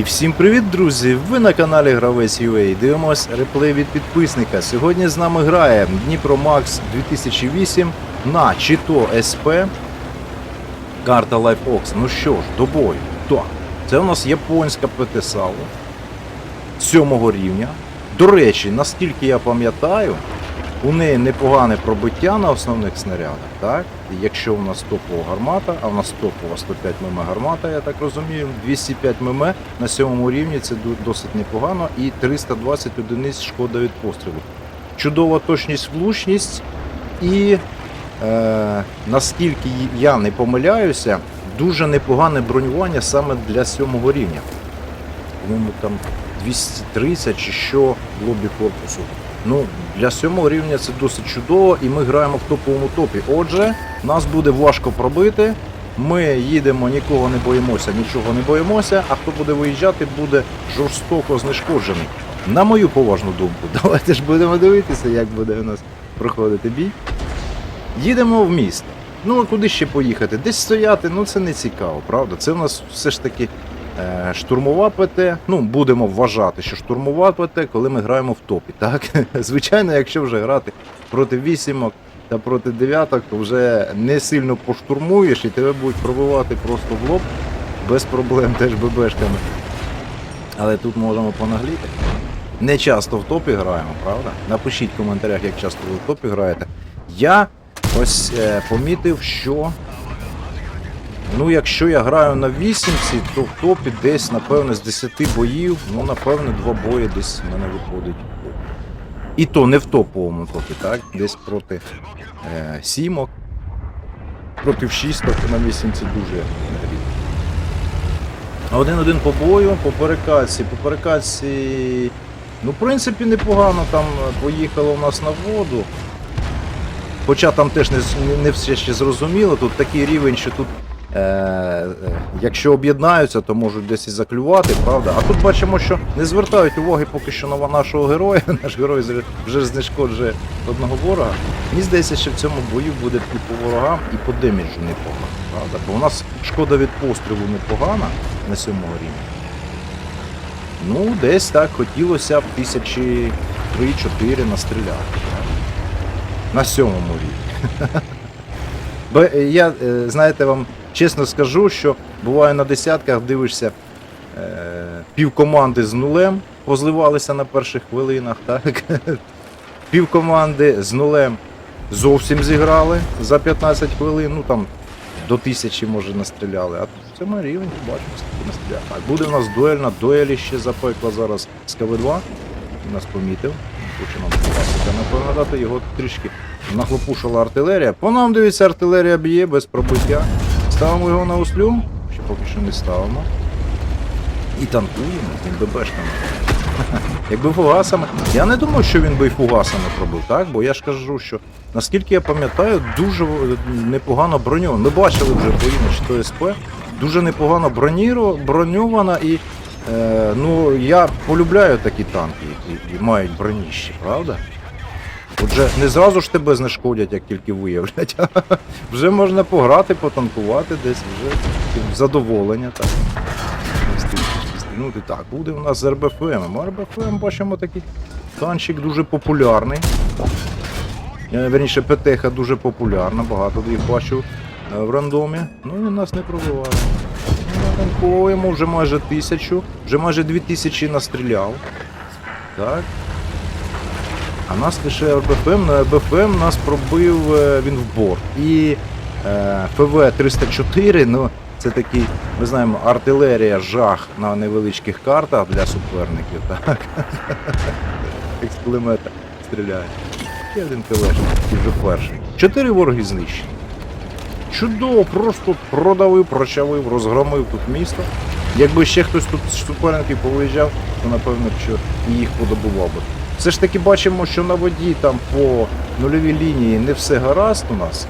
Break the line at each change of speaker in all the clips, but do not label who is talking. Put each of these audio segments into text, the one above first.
І всім привіт, друзі! Ви на каналі Гравець UA. Дивимось реплей від підписника. Сьогодні з нами грає Дніпро Макс 2008 на Чито СП. Карта LifeOx. Ну що ж, до бою. Так, це у нас японська ПТ Сало сьомого рівня. До речі, наскільки я пам'ятаю, у неї непогане пробиття на основних снарядах, так? Якщо у нас топова гармата, а у нас топова 105 мм гармата, я так розумію, 205 мм на сьомому рівні це досить непогано, і 320 одиниць шкода від пострілу. Чудова точність, влучність, і е, наскільки я не помиляюся, дуже непогане бронювання саме для сьомого рівня. По-моєму, там 230 чи що в лобі корпусу. Ну, для сьомого рівня це досить чудово, і ми граємо в топовому топі. Отже, нас буде важко пробити. Ми їдемо, нікого не боїмося, нічого не боїмося, а хто буде виїжджати, буде жорстоко знешкоджений. На мою поважну думку, давайте ж будемо дивитися, як буде у нас проходити бій. Їдемо в місто. Ну а куди ще поїхати? Десь стояти, ну це не цікаво, правда? Це в нас все ж таки штурмова ПТ. Ну, будемо вважати, що штурмова ПТ, коли ми граємо в топі. Так? Звичайно, якщо вже грати проти вісімок та проти дев'яток, то вже не сильно поштурмуєш і тебе будуть пробивати просто в лоб без проблем, теж ББшками. Але тут можемо понагліти. Не часто в топі граємо, правда? Напишіть в коментарях, як часто ви в топі граєте. Я ось е, помітив, що. Ну, якщо я граю на вісімці, то в топі десь, напевно, з 10 боїв, ну, напевно, два бої десь в мене виходить. І то не в топовому топі, так? Десь проти е, сімок, проти шісток на вісімці дуже рідко. Один-один по бою, по перекатці. По перекатці, ну, в принципі, непогано там поїхало у нас на воду. Хоча там теж не, не все ще зрозуміло, тут такий рівень, що тут, е, якщо об'єднаються, то можуть десь і заклювати, правда? А тут бачимо, що не звертають уваги поки що на нашого героя. Наш герой вже- вже знешкоджує одного ворога. Мені здається, що в цьому бою буде і по ворогам, і по деміджу непогано, правда? Бо у нас шкода від пострілу непогана на сьомому рівні. Ну, десь так хотілося б тисячі 3-4 настріляти. На сьомому рівні. Бо е, я, е, знаєте, вам чесно скажу, що буває на десятках дивишся е, пів команди з нулем позливалися на перших хвилинах, так? Пів з нулем зовсім зіграли за 15 хвилин, ну там до тисячі, може, настріляли. А в цьому рівні бачимо, скільки настріляли. Так, буде у нас дуельна, дуелі ще запекла зараз з КВ-2. Нас помітив. Хоче нам класика напевно дати його трішки нахлопушила артилерія. По нам дивіться, артилерія б'є без пробиття. Ставимо його на услю, ще поки що не ставимо. І танкуємо тим ББшками. Якби фугасами. Я не думаю, що він би і фугасами пробив, так? Бо я ж кажу, що наскільки я пам'ятаю, дуже непогано броньована. Ми бачили вже бої на 4 СП. Дуже непогано броньована і. Е, ну, я полюбляю такі танки, які мають броніщі, правда? Отже, не зразу ж тебе знешкодять, як тільки виявлять. вже можна пограти, потанкувати десь, вже задоволення. Так. Стрільнути. Так, буде у нас з РБФМ. РБФМ бачимо такий танчик дуже популярний. Верніше, ПТХ дуже популярна, багато їх бачу е, в рандомі. Ну і нас не пробивали. Ну, Танковуємо вже майже тисячу, вже майже дві тисячі настріляв. Так. А нас лише РБФМ, на РБФМ нас пробив е, він в борт. І е, ФВ-304, ну це такий, ми знаємо, артилерія жах на невеличких картах для суперників. Так. Як з кулемета один КВшник, і вже перший. Чотири вороги знищені. Чудово, просто продавив, прочавив, розгромив тут місто. Якби ще хтось тут з суперників повиїжджав, то напевно, що і їх подобував би. Все ж таки бачимо, що на воді там по нульовій лінії не все гаразд у нас.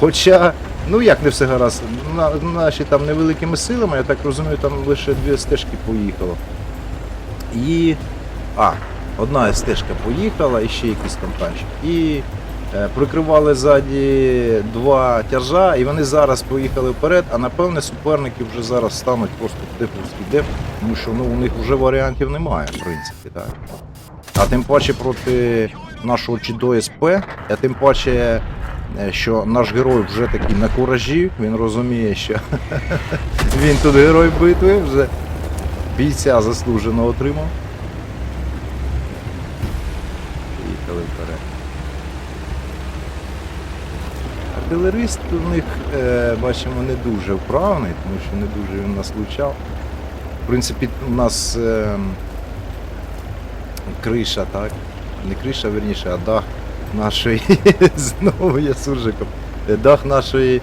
Хоча, ну як не все гаразд, на, наші там невеликими силами, я так розумію, там лише дві стежки поїхало. І. А, одна стежка поїхала, і ще якийсь там танчик. І Е, Прикривали ззаді два тяжа, і вони зараз поїхали вперед, а напевне суперники вже зараз стануть просто в деповський деп, тому що ну, у них вже варіантів немає, в принципі. Так. А тим паче проти нашого Чідо СП, а тим паче, е, що наш герой вже такий на куражі, він розуміє, що він тут герой битви, вже бійця заслужено отримав. Поїхали вперед. Артилерист у них, е, бачимо, не дуже вправний, тому що не дуже він нас влучав. В принципі, у нас е, криша, так? Не криша, верніше, а дах нашої. Знову я суржиком. Дах нашої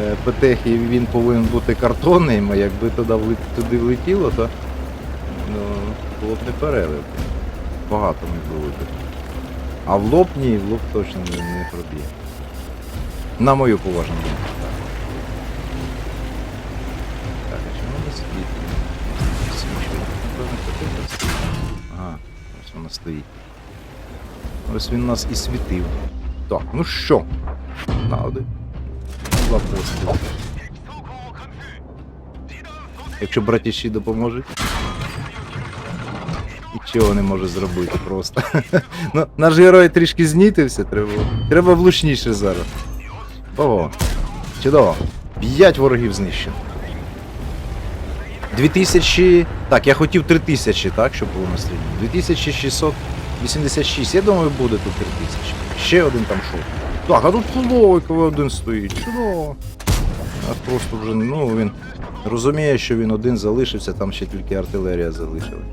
е, петехи він повинен бути картонним, а якби туди, туди влетіло, то ну, було б не перелив. Багато ми було б. А в лоб ні, в лоб точно не проб'є. На мою поважну думку. Воно стоїть. Ось він нас і світив. Так, ну що? На один. Два постріли. Якщо братіші допоможуть. Нічого не може зробити просто. ну, наш герой трішки знітився, треба. Треба влучніше зараз. Ого. Чудово. П'ять ворогів знищено. 2000. Так, я хотів 3000, так, щоб було на стрімі. 2686. Я думаю, буде тут 3000. Ще один там шов. Так, а тут Лойковий один стоїть. Чудово. А просто вже, ну, він розуміє, що він один залишився, там ще тільки артилерія залишилась.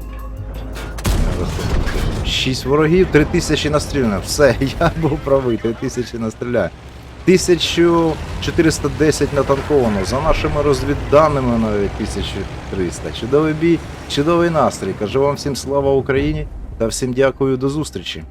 Шість ворогів, 3000 настріляно. Все, я був правий, 3000 настріляє. 1410 натанковано. За нашими розвідданими навіть 1300. Чудовий бій, чудовий настрій. Кажу вам всім слава Україні та всім дякую до зустрічі.